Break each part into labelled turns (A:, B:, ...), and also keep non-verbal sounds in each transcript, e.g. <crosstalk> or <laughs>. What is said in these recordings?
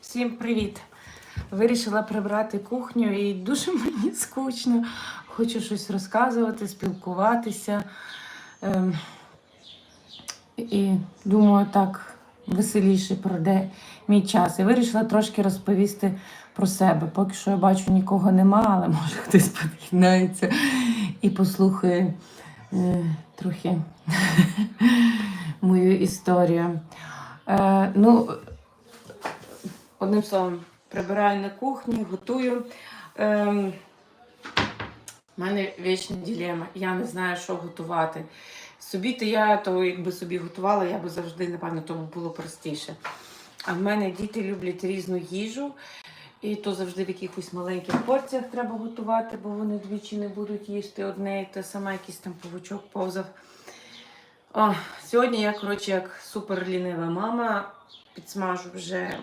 A: Всім привіт! Вирішила прибрати кухню і дуже <laughs> мені скучно. Хочу щось розказувати, спілкуватися. Ем, і думаю, так веселіше пройде мій час. І вирішила трошки розповісти про себе. Поки що я бачу, нікого нема, але може хтось під'єднається і послухає е, трохи <laughs> мою історію. Е, ну, Одним словом, прибираю на кухні, готую. Ем, у мене вічна ділема. Я не знаю, що готувати. Собі то я, то якби собі готувала, я би завжди, напевно, тому було простіше. А в мене діти люблять різну їжу, і то завжди в якихось маленьких порціях треба готувати, бо вони двічі не будуть їсти одне і те саме, якийсь там павучок повзав. О, сьогодні я, коротше, як супер лінива мама, підсмажу вже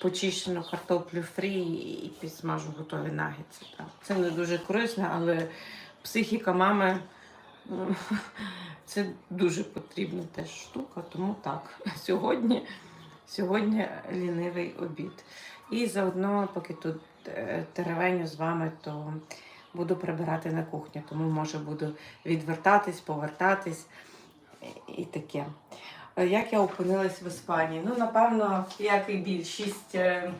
A: почищену картоплю фрі і підсмажу готові нагетси. Це не дуже корисно, але психіка мами <laughs> це дуже потрібна теж штука, тому так. <laughs> Сьогодні, сьогодні лінивий обід. І заодно, поки тут е, теревеню з вами, то буду прибирати на кухню, тому може буду відвертатись, повертатись і таке. Е, Як я опинилась в Іспанії? Ну, напевно, як і більшість е,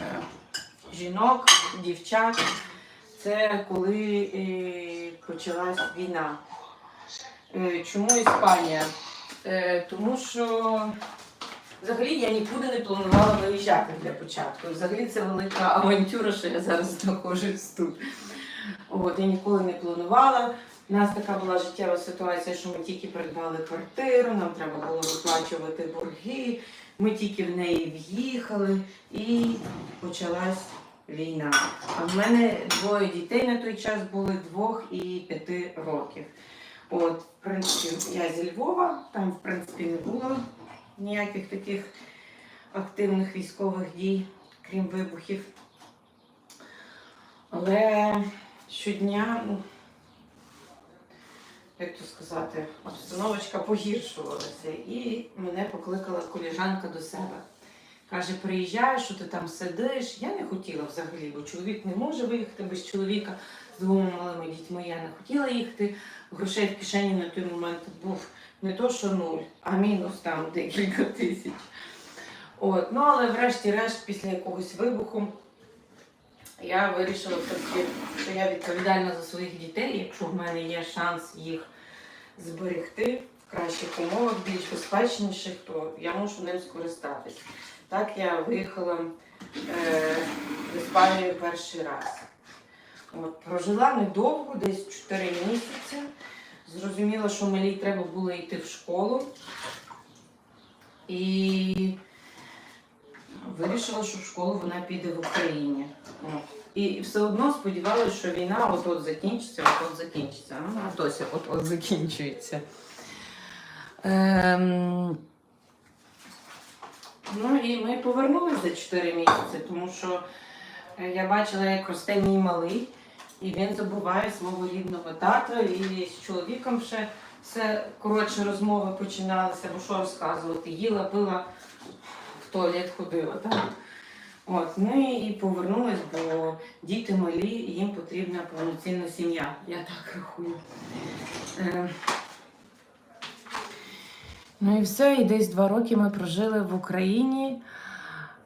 A: е, жінок, дівчат, це коли почалась війна. Чому Іспанія? Тому що взагалі я нікуди не планувала виїжджати для початку. Взагалі це велика авантюра, що я зараз знаходжусь тут. От, я ніколи не планувала. У нас така була життєва ситуація, що ми тільки придбали квартиру, нам треба було виплачувати борги. Ми тільки в неї в'їхали і почалась війна. А в мене двоє дітей на той час були двох і п'яти років. От, в принципі, я зі Львова, там, в принципі, не було ніяких таких активних військових дій, крім вибухів. Але щодня, ну, як то сказати, обстановочка погіршувалася. І мене покликала коліжанка до себе. Каже, приїжджай, що ти там сидиш. Я не хотіла взагалі, бо чоловік не може виїхати без чоловіка з двома малими дітьми. Я не хотіла їхати. Грошей в кишені на той момент був не то, що нуль, а мінус там декілька тисяч. От. Ну, але врешті-решт, після якогось вибуху, я вирішила що я відповідальна за своїх дітей, якщо в мене є шанс їх зберегти в кращих умовах, більш безпечніших, то я мушу ним скористатись. Так я виїхала е, в Іспанію перший раз. От, прожила недовго, десь 4 місяці. Зрозуміла, що малій треба було йти в школу. І вирішила, що в школу вона піде в Україні. І все одно сподівалася, що війна от-от закінчиться, от-от закінчиться. Ну, досі от-от закінчується. Ем... Ну і ми повернулися за 4 місяці, тому що е, я бачила, як росте мій малий, і він забуває свого рідного тата, і з чоловіком ще все коротше розмови починалися, бо що розказувати, їла, пила, туалет ходила. Так? От, ну і повернулась, бо діти малі, їм потрібна повноцінна сім'я. Я так рахую. Е, Ну і все, і десь два роки ми прожили в Україні.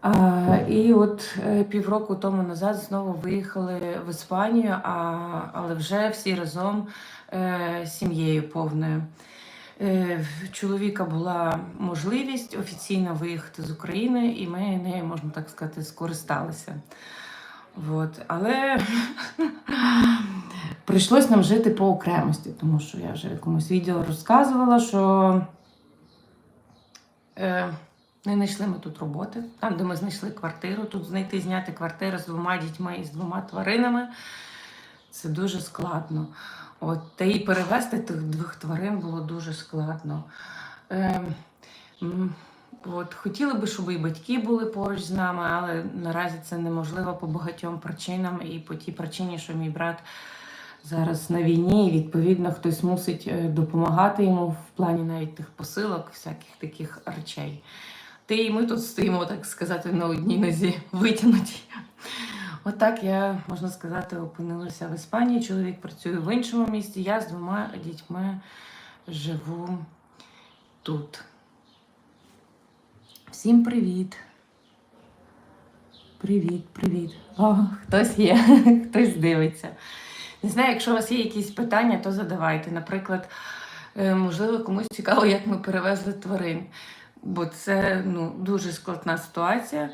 A: А, і от е, півроку тому назад знову виїхали в Іспанію, а, але вже всі разом е, сім'єю повною. Е, чоловіка була можливість офіційно виїхати з України, і ми нею, можна так сказати, скористалися. От. Але <laughs> прийшлось нам жити по окремості, тому що я вже якомусь відео розказувала, що е, не знайшли ми тут роботи. Там, де ми знайшли квартиру, тут знайти зняти квартиру з двома дітьми і з двома тваринами. Це дуже складно. От, та і перевезти тих двох тварин було дуже складно. Е, от, хотіли би, щоб і батьки були поруч з нами, але наразі це неможливо по багатьом причинам. І по тій причині, що мій брат зараз на війні, і відповідно хтось мусить е, допомагати йому в плані навіть тих посилок, всяких таких речей. ти і ми тут стоїмо, так сказати, на одній нозі витягнуті. Отак я, можна сказати, опинилася в Іспанії. Чоловік працює в іншому місті. Я з двома дітьми живу тут. Всім привіт! Привіт, привіт. О, хтось є, <laughs> хтось дивиться. Не знаю, якщо у вас є якісь питання, то задавайте. Наприклад, е, можливо, комусь цікаво, як ми перевезли тварин. Бо це ну, дуже складна ситуація,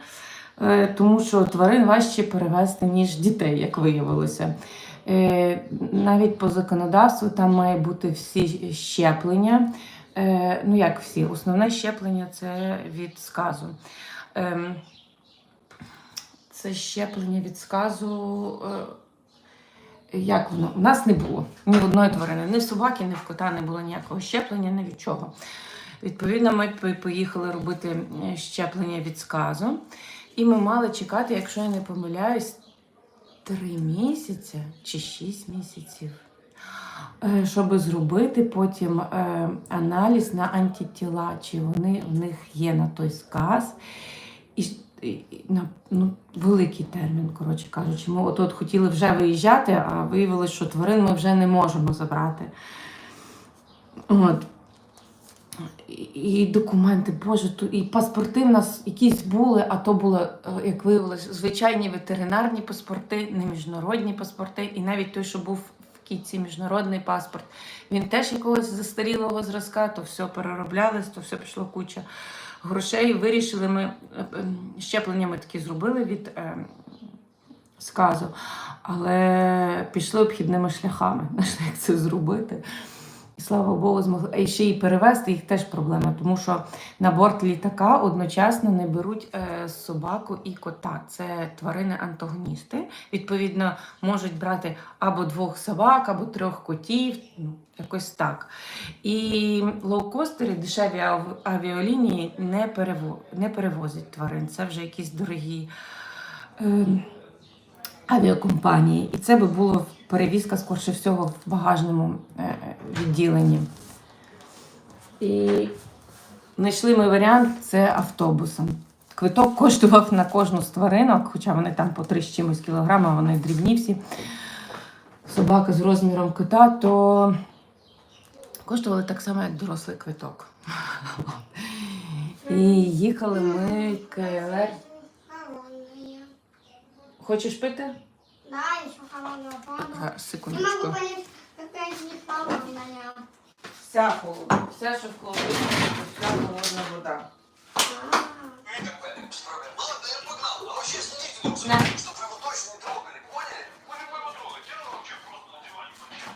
A: тому що тварин важче перевезти, ніж дітей, як виявилося. Е, Навіть по законодавству там має бути всі щеплення. Е, Ну, як всі, основне щеплення це від сказу. Ем, Це щеплення від сказу. е, Як воно? У нас не було ні в одної тварини, ні в собаки, ні в кота не було ніякого щеплення, ні від чого. Відповідно, ми поїхали робити е, щеплення від сказу. І ми мали чекати, якщо я не помиляюсь, три місяці чи шість місяців, е, щоб зробити потім е, аналіз на антитіла, чи вони в них є на той сказ. І, на ну, великий термін, коротше кажучи. Ми от хотіли вже виїжджати, а виявилось, що тварин ми вже не можемо забрати. От. І, документи, Боже, тут і паспорти в нас якісь були, а то були, е, як виявилось, звичайні ветеринарні паспорти, не міжнародні паспорти, і навіть той, що був в кітці міжнародний паспорт, він теж якогось застарілого зразка, то все перероблялось, то все пішло куча грошей. Вирішили ми е, е, щеплення ми такі зробили від сказу, але пішли обхідними шляхами. <laughs> Знайшли, як це зробити. І слава Богу, змогли. І ще й перевезти їх теж проблема, тому що на борт літака одночасно не беруть е, собаку і кота. Це тварини-антагоністи. Відповідно, можуть брати або двох собак, або трьох котів, ну, якось так. І лоукостери, дешеві ав- авіалінії не, перево... не перевозять тварин. Це вже якісь дорогі. Е, авіакомпанії, і це би було перевізка, скорше всього, в багажному е, відділенні. І знайшли ми варіант це автобусом. Квиток коштував на кожну з тваринок, хоча вони там по 3 з чимось кілограма, вони дрібні всі. Собака з розміром кота, то коштували так само, як дорослий квиток. <laughs> І їхали ми КЛР.
B: Холодная.
A: Хочеш пити?
B: Да, еще холодная вода.
A: Зараз,
B: Не
A: секундочку.
B: могу понять, какая из них холодная.
A: Вся холодна, все, що в холодильнику, вся холодна вода.
B: А,
C: Ладно, я погнал. А вообще следите тут за
A: Да.
C: ним, чтобы вы его точно не трогали, поняли? Мы не будем его трогать. Я вообще просто на диване почему.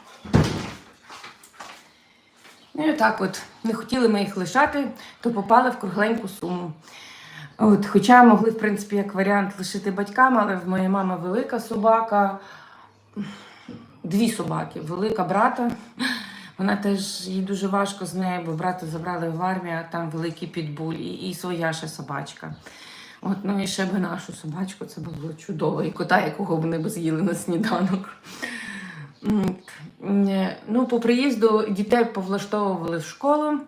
A: Ну і так от, не хотіли ми їх лишати, то попали в кругленьку суму. От, хоча могли, в принципі, як варіант лишити батькам, але в моєї мами велика собака, дві собаки, велика брата. Вона теж їй дуже важко з нею, бо брата забрали в армію, а там великий підбуль і, і своя ще собачка. От, ну і ще би нашу собачку, це було чудово. І кота, якого вони б з'їли на сніданок. Е, Ну, по приїзду дітей повлаштовували в школу.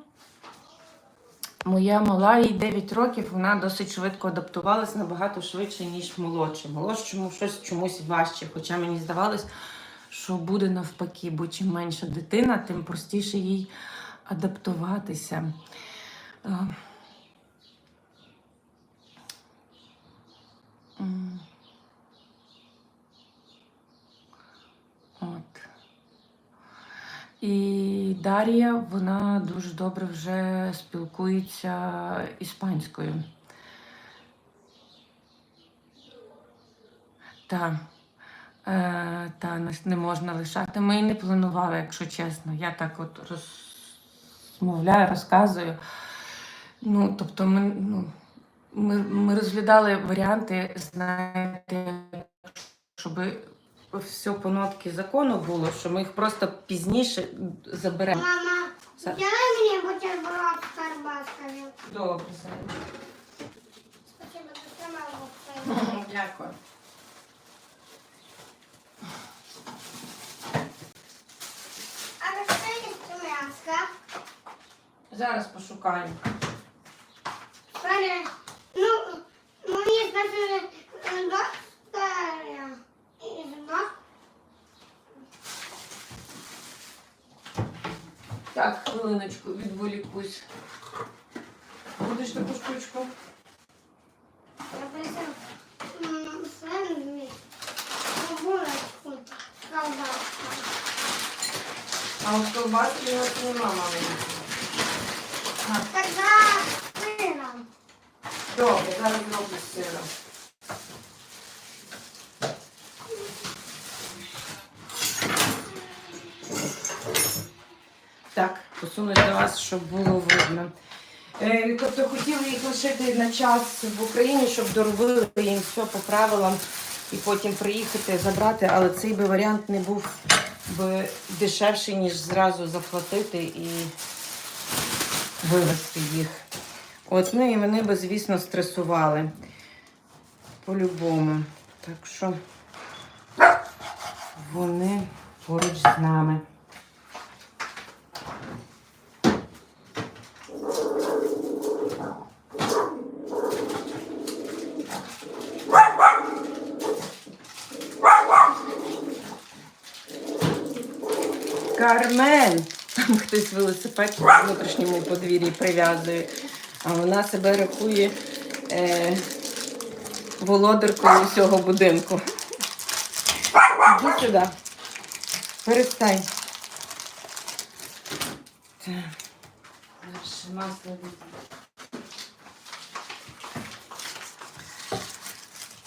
A: Моя мала, їй 9 років, вона досить швидко адаптувалась набагато швидше, ніж молодше. Молодшому щось чомусь важче. Хоча мені здавалось, що буде навпаки, бо чим менша дитина, тим простіше їй адаптуватися. Е, м. От. І Дар'я, вона дуже добре вже спілкується іспанською. Та, е, та не- не можна лишати. Ми і не планували, якщо чесно. Я так от розмовляю, розказую. Ну, тобто, ми, ну, ми, ми розглядали варіанти, знаєте, щоб все по нотки закону було, що ми їх просто пізніше заберемо.
B: Мама,
A: Зараз.
B: давай мені бутерброд з карбасками.
A: Добре, Сань.
B: Спасибо, ти сама готуєш. <laughs>
A: Дякую.
B: А на що?
A: Зараз пошукаю.
B: Пане, Ну, мені здається, е,
A: Так, хвилиночку, відволікусь. Будеш таку штучку?
B: Я просил м, сэндвич, булочку, колбаску.
A: А от колбаски у нас нема маленької.
B: Тогда с сыром.
A: Добре, зараз зроблю з сиром. Так, посунусь до вас, щоб було видно. Е, тобто хотіли їх лишити на час в Україні, щоб доробили їм все по правилам і потім приїхати забрати, але цей би варіант не був би дешевший, ніж зразу заплатити і вивезти їх. От, ну і вони би, звісно, стресували. По-любому. Так що вони поруч з нами. Кармен! Там хтось велосипед по внутрішньому подвір'ї прив'язує, а вона себе рахує е, володаркою усього будинку. Іди сюди. Перестань. Так.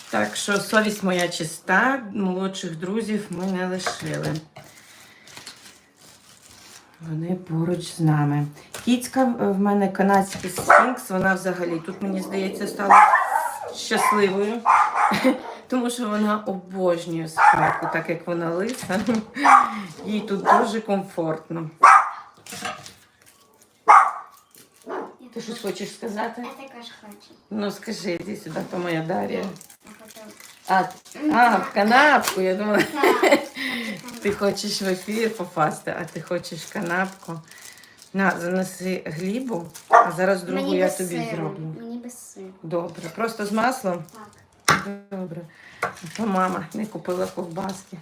A: Так що совість моя чиста, молодших друзів ми не лишили. Вони поруч з нами. Кіцька е, в мене канадський сфінкс, вона взагалі тут, мені здається, стала щасливою, <laughs> тому що вона обожнює спеку, так як вона лиса. <laughs> Їй тут дуже комфортно. Ти щось хочеш сказати?
B: Я також хочу.
A: Ну скажи, іди сюди, то моя Дар'я. А, а, в канапку, я думала. Ти хочеш в ефір попасти, а ти хочеш канапку. На, занеси глібу, а зараз другу
B: Мені
A: я
B: без
A: тобі
B: сиру.
A: зроблю.
B: Мені без сиру.
A: Добре. Просто з маслом?
B: Так.
A: Добре. То мама не купила ковбаски.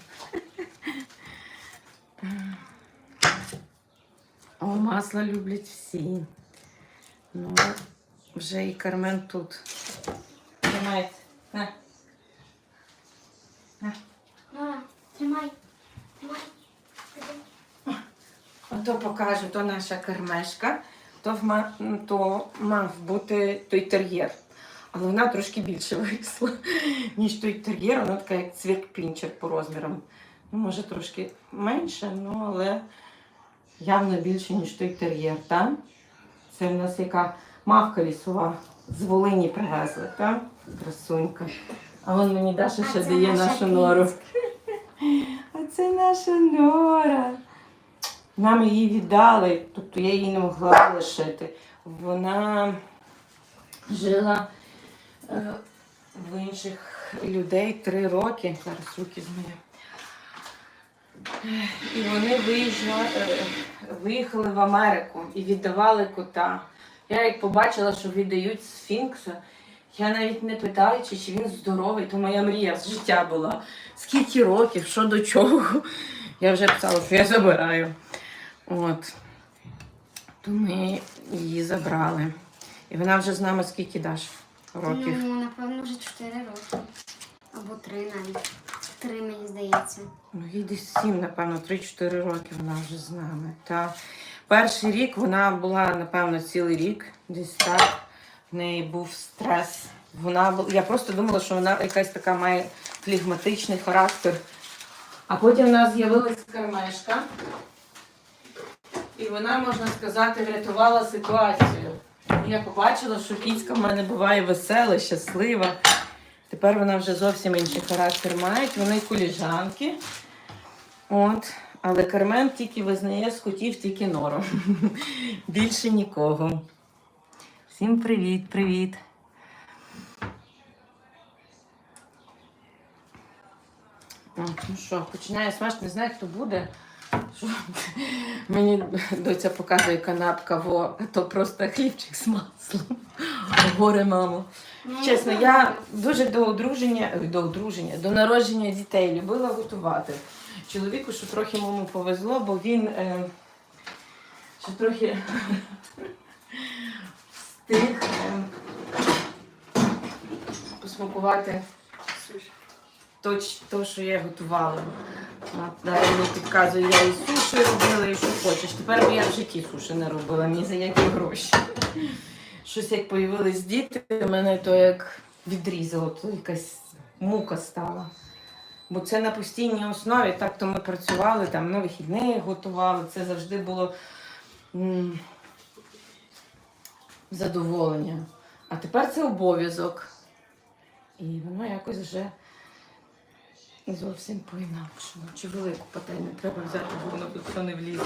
A: О, масло люблять всі. Ну, вже і Кармен тут. Тримайте. На. На.
B: Мама, тримай. Тримай.
A: Ото покажу, то наша кермешка, то, вма- то мав бути той тер'єр. Але вона трошки більше <laughs> вирісла, ніж той тер'єр. Вона така, як цвірк пінчер по розмірам. Ну, може, трошки менше, ну, але явно більше, ніж той тер'єр. Та? Це в нас яка мавка лісова з Волині привезли, та? красунька. А вон мені Даша ще дає нашу нору. <laughs> А це наша нора. Нам її віддали, тобто я її не могла лишити. Вона жила е, в інших людей три роки. Зараз руки змию. І вони виїжджали, е, виїхали в Америку і віддавали кота. Я як побачила, що віддають сфінкса, я навіть не питаючи, чи він здоровий, то моя мрія з життя була. Скільки років, що до чого. Я вже писала, що я забираю. От. То ми її забрали. І вона вже з нами скільки даш років.
B: Ну, напевно, вже 4 роки. Або 3 навіть. 3, мені здається.
A: Ну, їй десь сім, напевно, 3-4 роки вона вже з нами. Та перший рік вона була, напевно, цілий рік, десь так. В неї був стрес. Вона бу- я просто думала, що вона якась така має флегматичний характер. А потім в нас з'явилась кармешка. Вона, можна сказати, врятувала ситуацію. Я побачила, що кіцька в мене буває весела, щаслива. Тепер вона вже зовсім інший характер має. Вони коліжанки. От. Але Кармен тільки визнає з котів тільки нору. <laughs> Більше нікого. Всім привіт, привіт. От, ну що, починає смаж, не знаю, хто буде. Що? Мені доця показує канапка, во, то просто хлібчик з маслом. Горе, мамо.
B: Ну,
A: Чесно, я дуже до одруження, до одруження, до народження дітей любила готувати. Чоловіку, що трохи йому повезло, бо він е, Ще трохи встиг ем, посмакувати то, що я готувала. Далі мені підказує, я і суші робила, і що хочеш. Тепер я в житті суші не робила, ні за які гроші. Щось як появились діти, мене то як відрізало, то якась мука стала. Бо це на постійній основі, так то ми працювали, там на вихідних готували, це завжди було м, задоволення. А тепер це обов'язок. І воно якось вже зовсім по-інакшому. Чи велику пательню треба взяти, бо воно тут все не влізе.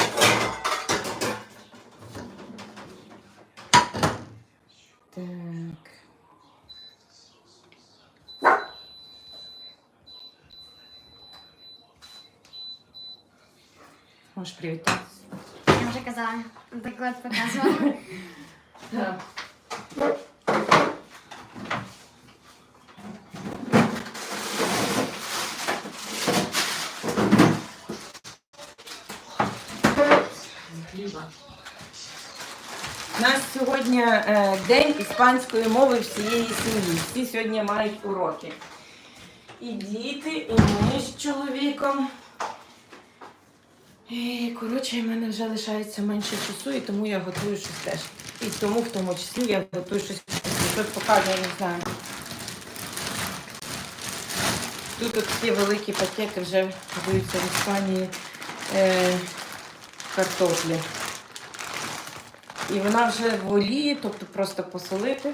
A: Так. Можеш привітатися.
B: Я вже казала, от показувала.
A: Так. У нас сьогодні е, день іспанської мови всієї сім'ї. Всі сьогодні мають уроки. І діти, і ми з чоловіком. І, коротше, в мене вже лишається менше часу, і тому я готую щось теж. І тому, в тому числі, я готую щось. Тут показую, не знаю. Тут от такі великі пакети вже продаються в Іспанії е, картоплі. І вона вже в олії, тобто просто посолити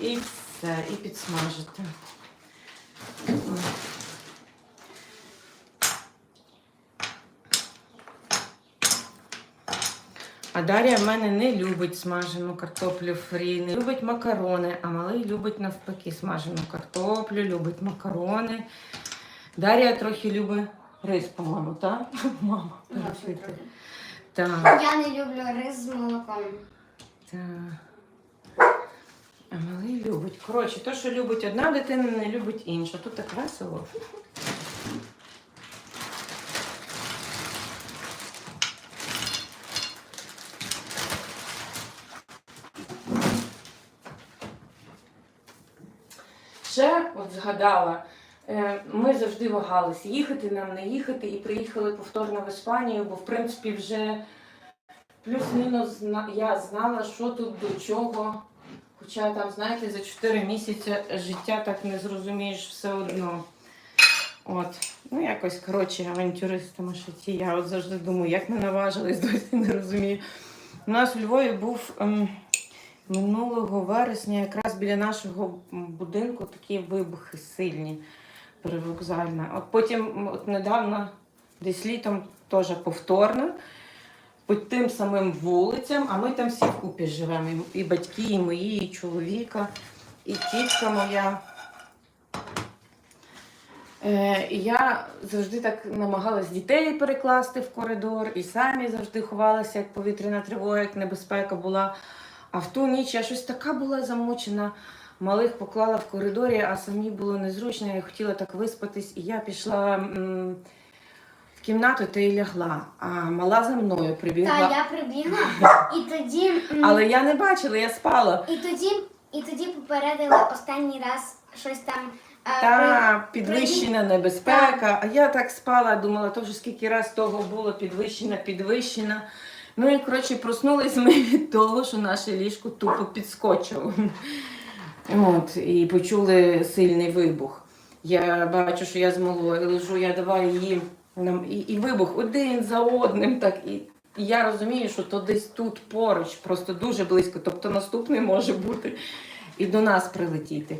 A: і все, і підсмажити. А Дар'я в мене не любить смажену картоплю фрі, не любить макарони, а малий любить навпаки смажену картоплю, любить макарони. Дар'я трохи любить рис, по-моєму, так? <laughs> Мама. Так,
B: Я не люблю рис з молоком.
A: так. А малий любить. Коротше, то, що любить одна дитина, не любить інша. Тут так весело. Ще от згадала, ми завжди вагалися, їхати нам, не їхати, і приїхали повторно в Іспанію, бо в принципі вже плюс-мінус я знала, що тут до чого. Хоча там, знаєте, за 4 місяці життя так не зрозумієш все одно. От, ну якось коротше, авантюристами шиті. Я от завжди думаю, як ми наважились, <laughs> досі не розумію. У нас у Львові був ем, минулого вересня, якраз біля нашого будинку такі вибухи сильні привокзальні. От потім, от недавно, десь літом теж повторно, по тим самим вулицям, а ми там всі вкупі живемо. І батьки, і мої, і чоловіка, і тітка моя. Е, і я завжди так намагалась дітей перекласти в коридор, і самі завжди ховалася, як повітряна тривога, як небезпека була. А в ту ніч я щось така була замучена. Малих поклала в коридорі, а самі було незручно. Я хотіла так виспатись, і я пішла м, в кімнату та й лягла. А мала за мною прибігла.
B: Та я прибігла, і тоді. м,
A: Але я не бачила, я спала.
B: І тоді, і тоді попередили останній раз щось там. е,
A: Та
B: при-
A: підвищена небезпека. А я так спала, думала, то вже скільки раз того було підвищена, підвищена. Ну і коротше, проснулись ми <laughs> від того, що наше ліжко тупо підскочило. От, і почули сильний вибух. Я бачу, що я з малою лежу, я давай нам і, і вибух один за одним. Так і, і я розумію, що то десь тут поруч, просто дуже близько. Тобто наступний може бути і до нас прилетіти.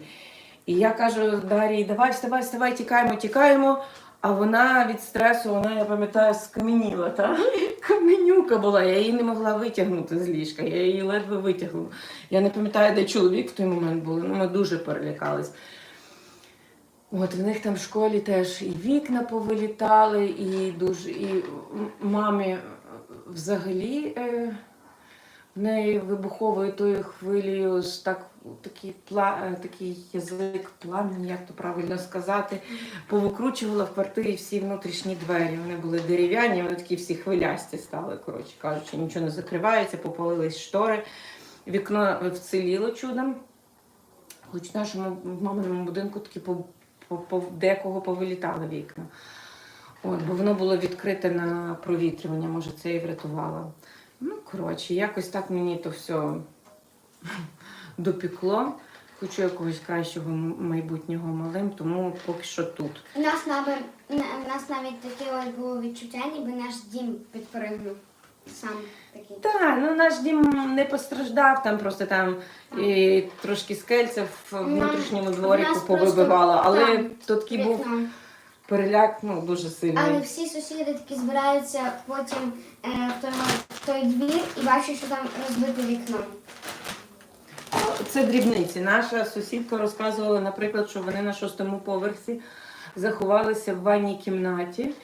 A: І я кажу Дарі, давай, вставай, вставай, тікаємо, тікаємо. А вона від стресу, вона, я пам'ятаю, скам'яніла. Та? Каменюка була, я її не могла витягнути з ліжка, я її ледве витягнула. Я не пам'ятаю, де чоловік в той момент був, ну ми дуже перелякались. От в них там в школі теж і вікна повилітали, і дуже і мамі взагалі е, в неї вибуховою тою хвилею так, такий, пла, е, такий язик пламінь, як то правильно сказати, повикручувала в квартирі всі внутрішні двері. Вони були дерев'яні, вони такі всі хвилясті стали, коротше кажучи, нічого не закривається, попалились штори. Вікно вціліло чудом. Хоч в нашому в маминому будинку такі по, по, по декого повилітали вікна. От, бо воно було відкрите на провітрювання, може, це і врятувало. Ну, коротше, якось так мені то все допікло. Хочу якогось кращого майбутнього малим, тому поки що тут.
B: У нас, навер... на- у нас навіть таке ось було відчуття, ніби наш дім підпригнув. Сам такий.
A: Так, ну наш дім не постраждав, там просто там і трошки скельця в внутрішньому дворику повибивало, але то такий був переляк ну, дуже сильний.
B: Але всі сусіди такі збираються потім е, в, той, в той двір і бачать, що там розбите вікно.
A: Це дрібниці. Наша сусідка розказувала, наприклад, що вони на шостому поверсі заховалися в ванній кімнаті.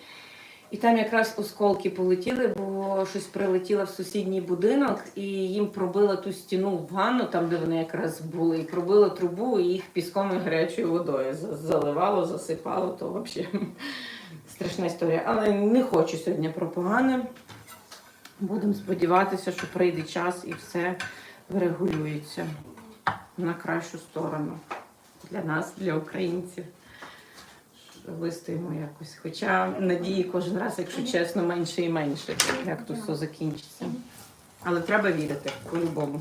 A: І там якраз осколки полетіли, бо щось прилетіло в сусідній будинок, і їм пробило ту стіну в ванну, там де вони якраз були, і пробило трубу, і їх піском і гарячою водою заливало, засипало, то взагалі <laughs> страшна історія. Але не хочу сьогодні про погане. Будемо сподіватися, що прийде час і все врегулюється на кращу сторону для нас, для українців. Вистоїмо якось. Хоча надії кожен раз, якщо чесно, менше і менше, як тут все закінчиться. Але треба вірити по-любому.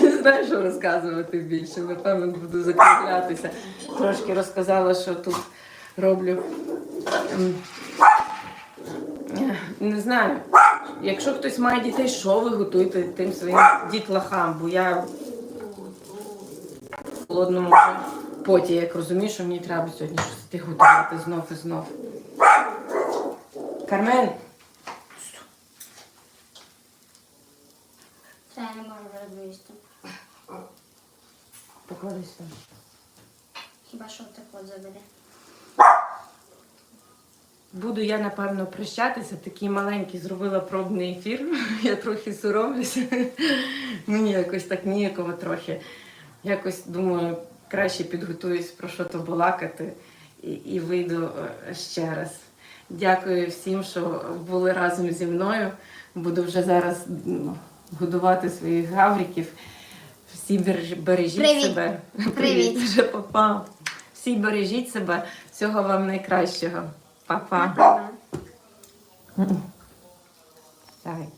A: Не знаю, що розказувати більше. Напевно, буду закруглятися. Трошки розказала, що тут роблю. Не знаю. Якщо хтось має дітей, що ви готуєте тим своїм дітлахам? Бо я в холодному поті, як розумію, що мені треба сьогодні щось готувати знов і знов. Кармен,
B: Це я не можу розповісти.
A: покладися.
B: Хіба що так от забере.
A: Буду я, напевно, прощатися. Такий маленький зробила пробний ефір. <laughs> Я трохи соромлюся. Мені <laughs> якось так ніяково трохи. Якось думаю, краще підготуюсь про що то балакати і, і вийду е, ще раз. Дякую всім, що були разом зі мною. Буду вже зараз ну, годувати своїх гавриків. Всі береж- бережіть
B: Привіт.
A: себе.
B: Привіт.
A: Вже папа. Всі бережіть себе. Всього вам найкращого. Па-па. Давай.